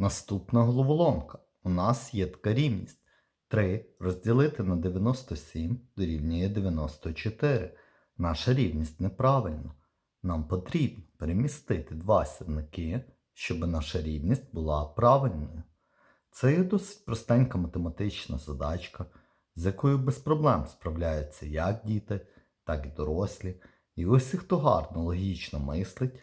Наступна головоломка. У нас є така рівність. 3 розділити на 97 дорівнює 94. Наша рівність неправильна. Нам потрібно перемістити два сірники, щоб наша рівність була правильною. Це є досить простенька математична задачка, з якою без проблем справляються як діти, так і дорослі. І усі, хто гарно логічно мислить,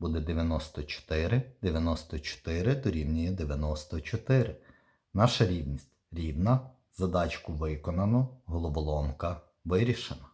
буде 94, 94 дорівнює 94. Наша рівність рівна, задачку виконано, головоломка вирішена.